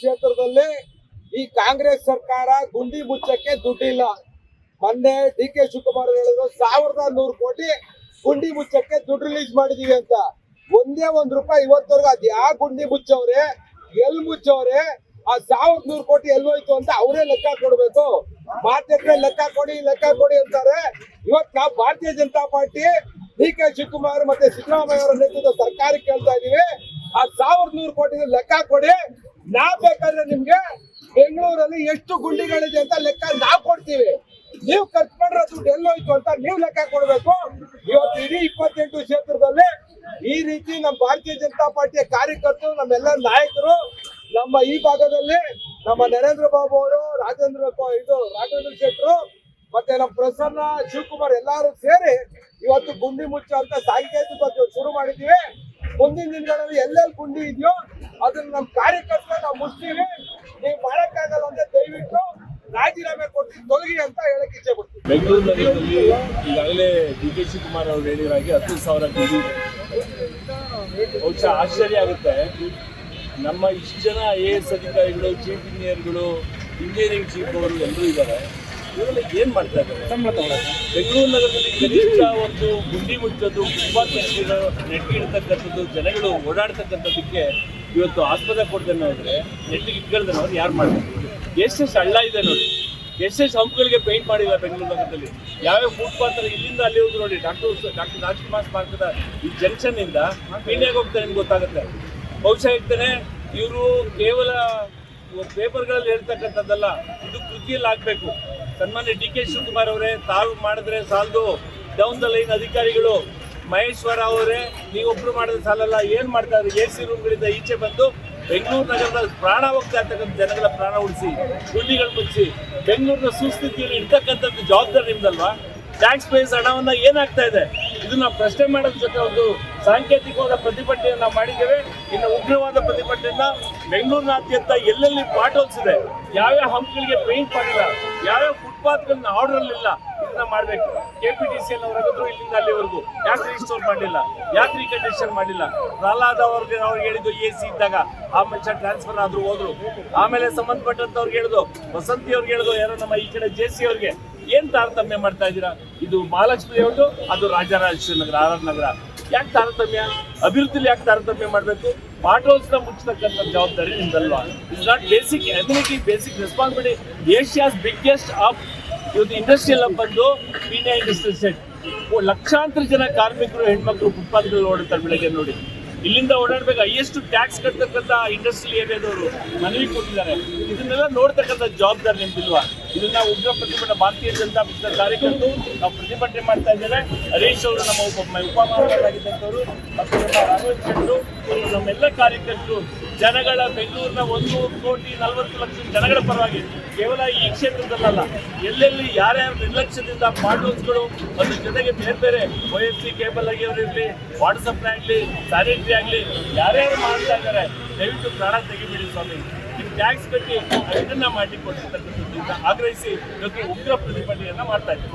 ಕ್ಷೇತ್ರದಲ್ಲಿ ಈ ಕಾಂಗ್ರೆಸ್ ಸರ್ಕಾರ ಗುಂಡಿ ಮುಚ್ಚಕ್ಕೆ ದುಡ್ಡಿಲ್ಲ. ಮೊನ್ನೆ ಡಿ ಕೆ ಶಿವಕುಮಾರ್ ಹೇಳಿದ್ರು ಸಾವಿರದ ನೂರು ಕೋಟಿ ಗುಂಡಿ ಮುಚ್ಚಕ್ಕೆ ದುಡ್ಡು ರಿಲೀಸ್ ಮಾಡಿದೀವಿ ಅಂತ. ಒಂದೇ ಒಂದ್ ರೂಪಾಯಿ ಇವತ್ತವರೆಗೂ ಅದ್ ಯಾವ ಗುಂಡಿ ಮುಚ್ಚವ್ರೆ, ಎಲ್ ಮುಚ್ಚವ್ರೆ, ಆ ಸಾವಿರದ ನೂರು ಕೋಟಿ ಎಲ್ಲೋಯ್ತು ಅಂತ ಅವರೇ ಲೆಕ್ಕ ಕೊಡ್ಬೇಕು. ಮಾತ್ರ ಲೆಕ್ಕ ಕೊಡಿ ಲೆಕ್ಕ ಕೊಡಿ ಅಂತಾರೆ. ಇವತ್ Bharatiya Janata party D K Shivakumar ಮತ್ತೆ ಸಿದ್ದರಾಮಯ್ಯ ಅವರ ನೇತೃತ್ವದ ಸರ್ಕಾರಕ್ಕೆ ಕೇಳ್ತಾ ಇದೀವಿ. ಆ ಸಾವಿರದ ನೂರು ಕೋಟಿ ಲೆಕ್ಕ ಕೊಡಿ ನಾವ್ ಬೇಕಾದ್ರೆ ನಿಮ್ಗೆ ಬೆಂಗಳೂರಲ್ಲಿ ಎಷ್ಟು ಗುಂಡಿಗಳಿದೆ ಅಂತ ಲೆಕ್ಕ ನಾವ್ ಕೊಡ್ತೀವಿ. ನೀವು ಖರ್ಚು ಮಾಡಿರೋ ದುಡ್ಡು ಎಲ್ಲೋಯ್ತು ಅಂತ ನೀವು ಲೆಕ್ಕ ಕೊಡ್ಬೇಕು. ಇವತ್ತು ಇಡೀ ಇಪ್ಪತ್ತೆಂಟು ಕ್ಷೇತ್ರದಲ್ಲಿ ಈ ರೀತಿ ನಮ್ಮ ಭಾರತೀಯ ಜನತಾ ಪಾರ್ಟಿಯ ಕಾರ್ಯಕರ್ತರು, ನಮ್ಮೆಲ್ಲ ನಾಯಕರು, ನಮ್ಮ ಈ ಭಾಗದಲ್ಲಿ ನಮ್ಮ ನರೇಂದ್ರ ಬಾಬು ಅವರು, ರಾಜೇಂದ್ರ ಇದು ರಾಜೇಂದ್ರ ಶೆಟ್ಟರು ಮತ್ತೆ ನಮ್ಮ ಪ್ರಸನ್ನ ಶಿವಕುಮಾರ್ ಎಲ್ಲಾರು ಸೇರಿ ಇವತ್ತು ಗುಂಡಿ ಮುಚ್ಚ ಅಂತ ಸಾಂಕೇತಿಕ ಶುರು ಮಾಡಿದೀವಿ ಮುಂದಿನ ದಿನಗಳಲ್ಲಿ ಎಲ್ಲೆಲ್ಲಿ ಗುಂಡಿ ಇದೆಯೋ ಅದನ್ನ ನಮ್ಮ ಕಾರ್ಯಕರ್ತನ ನಾವು ಮುಚ್ತೀವಿ ನೀವು ಮಾಡಕ್ಕಾಗಲ್ಲ ಅಂತ ದಯವಿಟ್ಟು ರಾಜೀನಾಮೆ ಕೊಟ್ಟು ತೊಲಗಿ ಅಂತ ಹೇಳಕ್ ಇಚ್ಛೆ ಕೊಡ್ತೀವಿ ಬೆಂಗಳೂರು ನಗರದಲ್ಲಿ ಈಗಾಗಲೇ ಡಿ ಕೆ ಶಿವಕುಮಾರ್ ಅವರು ಹೇಳಿರೋ ಹಾಗೆ ಹತ್ತು ಸಾವಿರ ಕೆಜಿ ಬಹುಶಃ ಆಶ್ಚರ್ಯ ಆಗುತ್ತೆ. ನಮ್ಮ ಇಷ್ಟು ಜನ ಐ ಎ ಎಸ್ ಅಧಿಕಾರಿಗಳು ಚೀಫ್ ಇಂಜಿನಿಯರ್ಗಳು ಇಂಜಿನಿಯರಿಂಗ್ ಚೀಫ್ ಅವರು ಎಲ್ಲರೂ ಇದ್ದಾರೆ. ಇವರೆಲ್ಲ ಏನು ಮಾಡ್ತಾ ಇದ್ದಾರೆ? ಬೆಂಗಳೂರು ನಗರದಲ್ಲಿ ಕನಿಷ್ಠ ಒಂದು ಗುಂಡಿ ಮುಚ್ಚೋದು ಫುಟ್ಪಾತ್ ನೆಟ್ಟಿಡ್ತಕ್ಕಂಥದ್ದು ಜನಗಳು ಓಡಾಡ್ತಕ್ಕಂಥದ್ದಕ್ಕೆ ಇವತ್ತು ಆಸ್ಪತ್ರೆ ಕೊಡ್ತೇನೆ ನೋಡಿದ್ರೆ ನೆಟ್ಟಿಗೆ ಇಟ್ಕೊಳ್ದೆ ಅವ್ರು ಯಾರು ಮಾಡ್ತಾರೆ ಎಸ್ ಹಳ್ಳ ಇದೆ ನೋಡಿ. ಎಷ್ಟೆಷ್ಟು ಹಂಪುಗಳಿಗೆ ಪೇಂಟ್ ಮಾಡಿಲ್ಲ ಬೆಂಗಳೂರು ನಗರದಲ್ಲಿ. ಯಾವ್ಯಾವ ಫುಟ್ಪಾತ್ ಇಲ್ಲಿಂದ ಅಲ್ಲಿ ಹೋಗಿ ನೋಡಿ ಡಾಕ್ಟರ್ ಡಾಕ್ಟರ್ ರಾಜ್ಕುಮಾರ್ ಸ್ಮಾರಕದ ಈ ಜಂಕ್ಷನ್ ಇಂದ ಪೀಣ್ಯಾಗ ಹೋಗ್ತಾರೆ ನಿಮ್ಗೆ ಗೊತ್ತಾಗುತ್ತೆ. ಬಹುಶಃ ಹೇಳ್ತಾರೆ ಇವರು ಕೇವಲ ಪೇಪರ್ಗಳಲ್ಲಿ ಹೇಳ್ತಕ್ಕಂಥದ್ದಲ್ಲ, ಇದು ಕೃತಿಯಲ್ಲಿ ಆಗ್ಬೇಕು ಸನ್ಮಾನ್ಯ ಡಿ ಕೆ ಶಿವಕುಮಾರ್ ಅವರೇ, ತಾವು ಮಾಡಿದ್ರೆ ಸಾಲದು. ಡೌನ್ ದ ಲೈನ್ ಅಧಿಕಾರಿಗಳು, ಮಹೇಶ್ವರ ಅವರೇ, ನೀವೊಬ್ರು ಮಾಡಿದ್ರೆ ಸಾಲಲ್ಲ. ಏನ್ ಮಾಡ್ತಾ ಇದ್ದಾರೆ ಎ ಸಿ ರೂಮ್ಗಳಿಂದ ಈಚೆ ಬಂದು ಬೆಂಗಳೂರು ನಗರದ ಪ್ರಾಣ ಹೋಗ್ತಾ ಇರ್ತಕ್ಕಂಥ ಜನಗಳ ಪ್ರಾಣ ಉಳಿಸಿ ಗುಂಡಿಗಳು ಮುಚ್ಚಿ, ಬೆಂಗಳೂರಿನ ಸುಸ್ಥಿತಿಯಲ್ಲಿ ಇರ್ತಕ್ಕಂಥದ್ದು ಜವಾಬ್ದಾರಿ ನಿಮ್ದಲ್ವಾ? ಟ್ಯಾಕ್ಸ್ ಪೇಸ್ ಹಣವನ್ನ ಏನಾಗ್ತಾ ಇದೆ? ಇದನ್ನ ಪ್ರಶ್ನೆ ಮಾಡೋದ್ರ ಜೊತೆ ಒಂದು ಸಾಂಕೇತಿಕವಾದ ಪ್ರತಿಭಟನೆಯನ್ನು ನಾವು ಮಾಡಿದ್ದೇವೆ. ಇನ್ನು ಉಗ್ರವಾದ ಪ್ರತಿಭಟನೆಯನ್ನ ಬೆಂಗಳೂರಿನಾದ್ಯಂತ ಎಲ್ಲೆಲ್ಲಿ ಪಾಟೋಲ್ಸ್ ಇದೆ? ಯಾವ್ಯಾವ ಹಂಪ್ಗಳಿಗೆ ಪೇಂಟ್ ಮಾಡಿಲ್ಲ? ಯಾವ್ಯಾವ ಫುಟ್ಪಾತ್ಗಳನ್ನ ಆರ್ಡರ್ ಇಲ್ಲ ಇದನ್ನ ಮಾಡ್ಬೇಕು. ಕೆ ಪಿ ಟಿ ಸಿ ಅವರಾಗಿದ್ರು ಇಲ್ಲಿಂದ ಅಲ್ಲಿವರೆಗೂ. ಯಾಕೆ ರಿಸ್ಟೋರ್ ಮಾಡಿಲ್ಲ? ಯಾಕೆ ರೀಕಂಡೀಷನ್ ಮಾಡಿಲ್ಲ? ಪ್ರಹ್ಲಾದ್ ಅವ್ರಿಗೆ ಅವ್ರಿಗೆ ಹೇಳಿದ್ದು ಎ ಸಿ ಇದ್ದಾಗ, ಆ ಮನುಷ್ಯ ಟ್ರಾನ್ಸ್ಫರ್ ಆದ್ರು ಹೋದ್ರು. ಆಮೇಲೆ ಸಂಬಂಧಪಟ್ಟಂತವ್ರಿಗೆ ಹೇಳಿದ್ರು ವಸಂತಿ ಅವ್ರಿಗೆ ಹೇಳಿದ್ರು ಯಾರೋ ನಮ್ಮ ಈ ಕಡೆ ಜೆ ಸಿ ಅವ್ರಿಗೆ. ಏನ್ ತಾರತಮ್ಯ ಮಾಡ್ತಾ ಇದ್ದೀರಾ? ಇದು ಮಹಾಲಕ್ಷ್ಮಿ ಅವರು ಅದು ರಾಜರಾಜೇಶ್ವರಿ ನಗರ, ಆರ್ ಆರ್ ನಗರ. ಯಾಕೆ ತಾರತಮ್ಯ? ಅಭಿವೃದ್ಧಿಲಿ ಯಾಕೆ ತಾರತಮ್ಯ ಮಾಡಬೇಕು? ಪಾಟ್ರೋಲ್ಸ್ನ ಮುಚ್ಚತಕ್ಕಂಥ ಜವಾಬ್ದಾರಿ ನಿಮ್ದಲ್ವಾ? It's not basic ability basic responsibility Asia's biggest of ಇವತ್ತು ಇಂಡಸ್ಟ್ರಿಯಲ್ ಎಲ್ಲ ಬಂದು ಪೀಣ್ಯ ಇಂಡಸ್ಟ್ರಿಯಲ್ ಸೆಟ್ ಲಕ್ಷಾಂತರ ಜನ ಕಾರ್ಮಿಕರು, ಹೆಣ್ಮಕ್ಳು ಫುಟ್ಪಾತ್ಗಳು ಓಡಾಡ್ತಾರೆ ಬೆಳಗ್ಗೆ ನೋಡಿ. ಇಲ್ಲಿಂದ ಓಡಾಡ್ಬೇಕು. ಹೈಯೆಸ್ಟ್ ಟ್ಯಾಕ್ಸ್ ಕಟ್ತಕ್ಕಂಥ ಇಂಡಸ್ಟ್ರಿಯಲ್ ಏರಿಯಾದವರು ಮನವಿ ಕೊಟ್ಟಿದ್ದಾರೆ. ಇದನ್ನೆಲ್ಲ ನೋಡ್ತಕ್ಕಂಥ ಜವಾಬ್ದಾರಿ ನಿಮ್ದಿಲ್ವಾ? ಇದನ್ನ ಉಗ್ರ ಪ್ರತಿಭಟನೆ ಭಾರತೀಯ ಜನತಾ ಪಕ್ಷದ ಕಾರ್ಯಕರ್ತರು, ನಾವು ಪ್ರತಿಭಟನೆ ಮಾಡ್ತಾ ಇದ್ದೇವೆ. ಹರೀಶ್ ಅವರು ನಮ್ಮ ಉಪ ಉಪಮಹಾರಾಗಿದ್ದಂಥವ್ರು ಮತ್ತು ನಮ್ಮ ರಾಘವೇಂದ್ರ ಶೆಟ್ಟರು ಮತ್ತು ನಮ್ಮೆಲ್ಲ ಕಾರ್ಯಕರ್ತರು, ಜನಗಳ ಬೆಂಗಳೂರಿನ ಒಂದು ಕೋಟಿ ನಲವತ್ತು ಲಕ್ಷ ಜನಗಳ ಪರವಾಗಿ ಕೇವಲ ಈ ಕ್ಷೇತ್ರದಲ್ಲ ಎಲ್ಲೆಲ್ಲಿ ಯಾರ್ಯಾರು ನಿರ್ಲಕ್ಷ್ಯದಿಂದ ಮಾಡ್ಲೋಸ್ಗಳು ಅದ್ರ ಜೊತೆಗೆ ಬೇರೆ ಬೇರೆ ವೈಎಸ್ಸಿ ಕೇಬಲ್ ಆಗಿರೋರಿರಲಿ ಆಗಲಿ, ಸ್ಯಾನಿಟ್ರಿ ಆಗಲಿ, ಯಾರ್ಯಾರು ಮಾಡ್ತಾ ಇದ್ದಾರೆ, ದಯವಿಟ್ಟು ಪ್ರಾಣ ತೆಗಿಬಿಡಿ. ಸ್ವಾಮಿ ಈ ಟ್ಯಾಕ್ಸ್ ಬಗ್ಗೆ ಅದನ್ನ ಮಾಡಿ ಆಗ್ರಹಿಸಿ ಇವತ್ತು ಉಗ್ರ ಪ್ರತಿಭಟನೆಯನ್ನ ಮಾಡ್ತಾ ಇದ್ದೀವಿ.